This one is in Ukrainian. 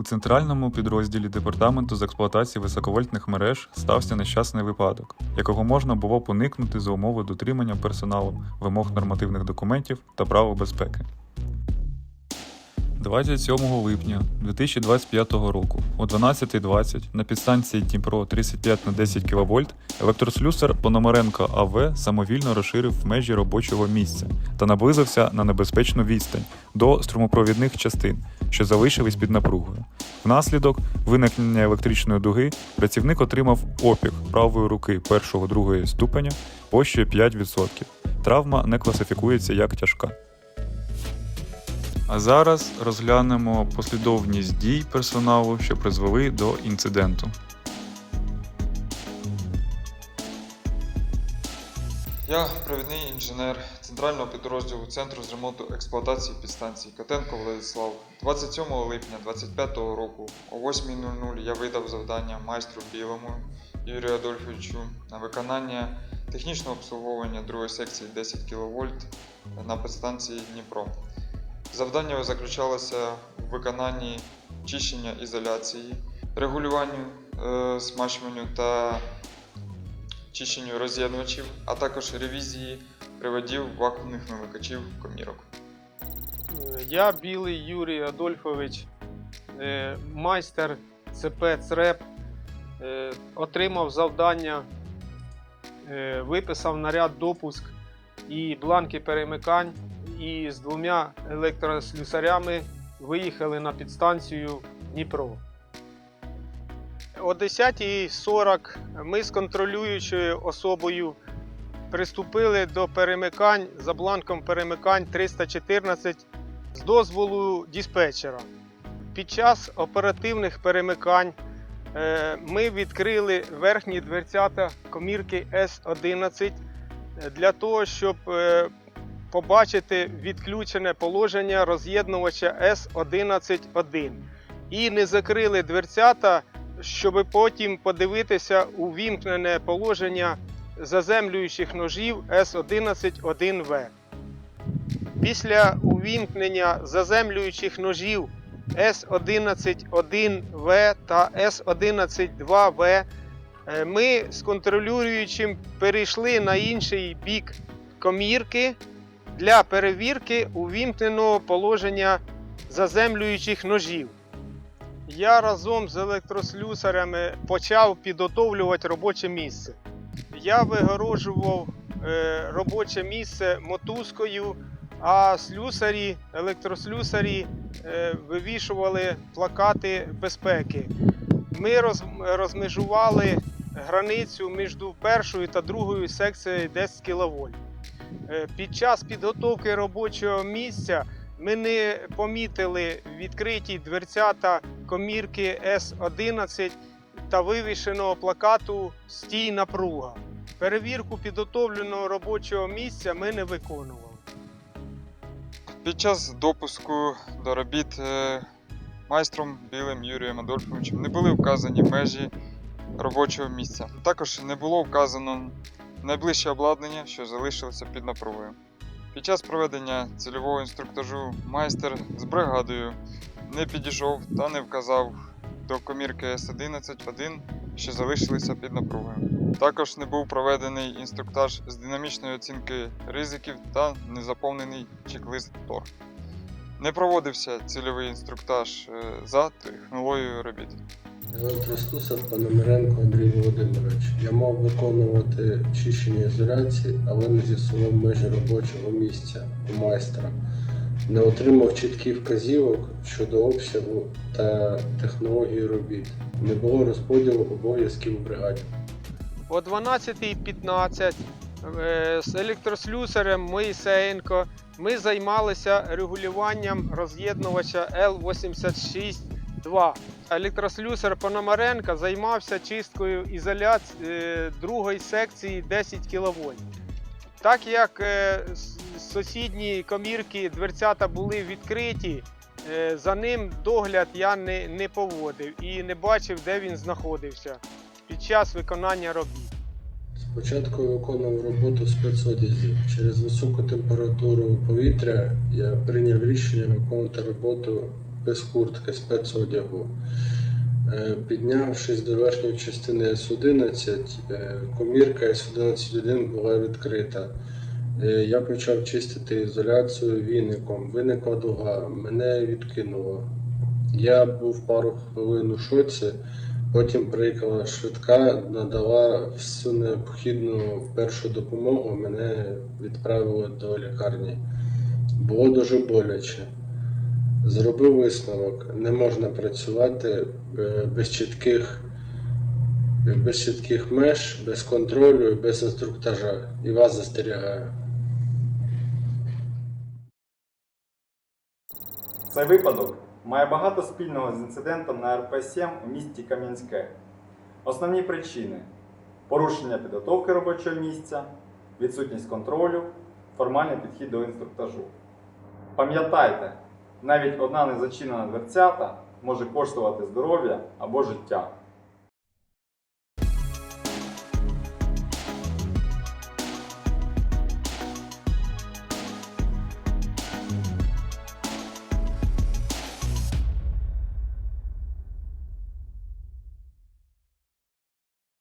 У центральному підрозділі департаменту з експлуатації високовольтних мереж стався нещасний випадок, якого можна було б уникнути за умови дотримання персоналу вимог нормативних документів та правил безпеки. 27 липня 2025 року о 12.20 на підстанції Дніпро 35 на 10 кВт електрослюсар Пономаренко АВ самовільно розширив межі робочого місця та наблизився на небезпечну відстань до струмопровідних частин, що залишились під напругою. Внаслідок виникнення електричної дуги працівник отримав опік правої руки першого другої ступеня площею 5%. Травма не класифікується як тяжка. А зараз розглянемо послідовність дій персоналу, що призвели до інциденту. Я провідний інженер центрального підрозділу Центру з ремонту експлуатації підстанції Котенко Владислав. 27 липня 2025 року о 8.00 я видав завдання майстру Білому Юрію Адольфовичу на виконання технічного обслуговування другої секції 10 кВт на підстанції Дніпро. Завдання заключалося в виконанні чищення ізоляції, регулюванню е, смачуванню та чищенню роз'єднувачів, а також ревізії приводів вакуумних вимикачів комірок. Я білий Юрій Адольфович, е, майстер ЦП ЦРЕП, е, отримав завдання, е, виписав наряд допуск і бланки перемикань. І з двома електрослюсарями виїхали на підстанцію Дніпро. О 10.40 ми з контролюючою особою приступили до перемикань за бланком перемикань 314 з дозволу диспетчера. Під час оперативних перемикань е, ми відкрили верхні дверцята комірки С11 для того, щоб е, побачити відключене положення роз'єднувача С11.1 і не закрили дверцята, щоб потім подивитися увімкнене положення заземлюючих ножів С11.1В. Після увімкнення заземлюючих ножів С11.1В та С11.2В е, ми з контролюючим перейшли на інший бік комірки для перевірки увімкненого положення заземлюючих ножів. Я разом з електрослюсарями почав підготовлювати робоче місце. Я вигороджував е, робоче місце мотузкою, а слюсарі, електрослюсарі е, вивішували плакати безпеки. Ми роз, розмежували границю між першою та другою секцією 10 кВт. Е, Під час підготовки робочого місця ми не помітили відкриті дверцята комірки С11 та вивішеного плакату Стій напруга. Перевірку підготовленого робочого місця ми не виконували. Під час допуску до робіт е, майстром Білим Юрієм Адольфовичем не були вказані межі робочого місця. Також не було вказано найближче обладнання, що залишилося під напругою. Під час проведення цільового інструктажу майстер з бригадою не підійшов та не вказав до комірки С11.1, що залишилися під напругою. Також не був проведений інструктаж з динамічної оцінки ризиків та не заповнений чек-лист ТОР. Не проводився цільовий інструктаж е, за технологією робіт. Електрослюсар Пономаренко Андрій Володимирович. Я мав виконувати чищення ізоляції, але не з'ясував межі робочого місця у майстра. Не отримав чітких вказівок щодо обсягу та технології робіт. Не було розподілу обов'язків у бригаді. О 12.15 е, з електрослюсарем Моїсеєнко ми займалися регулюванням роз'єднувача Л86-2. Електрослюсар Пономаренка займався чисткою ізоляції е, другої секції 10 кВт. Так як е, сусідні комірки дверцята були відкриті, за ним догляд я не, не поводив і не бачив, де він знаходився під час виконання робіт. Спочатку виконував роботу в спецодязі. Через високу температуру повітря я прийняв рішення виконувати роботу без куртки, спецодягу. Е, Піднявшись до верхньої частини С-11, е, комірка С-11.1 була відкрита. Е, Я почав чистити ізоляцію віником. Виникла дуга, мене відкинуло. Я був пару хвилин у шоці, потім приїхала швидка, надала всю необхідну першу допомогу, мене відправили до лікарні. Було дуже боляче. Зробив висновок, не можна працювати е, без чітких, без чітких меж, без контролю без інструктажа. І вас застерігаю. Цей випадок має багато спільного з інцидентом на РП-7 у місті Кам'янське. Основні причини порушення підготовки робочого місця, відсутність контролю, формальний підхід до інструктажу. Пам'ятайте, навіть одна незачинена дверцята може коштувати здоров'я або життя.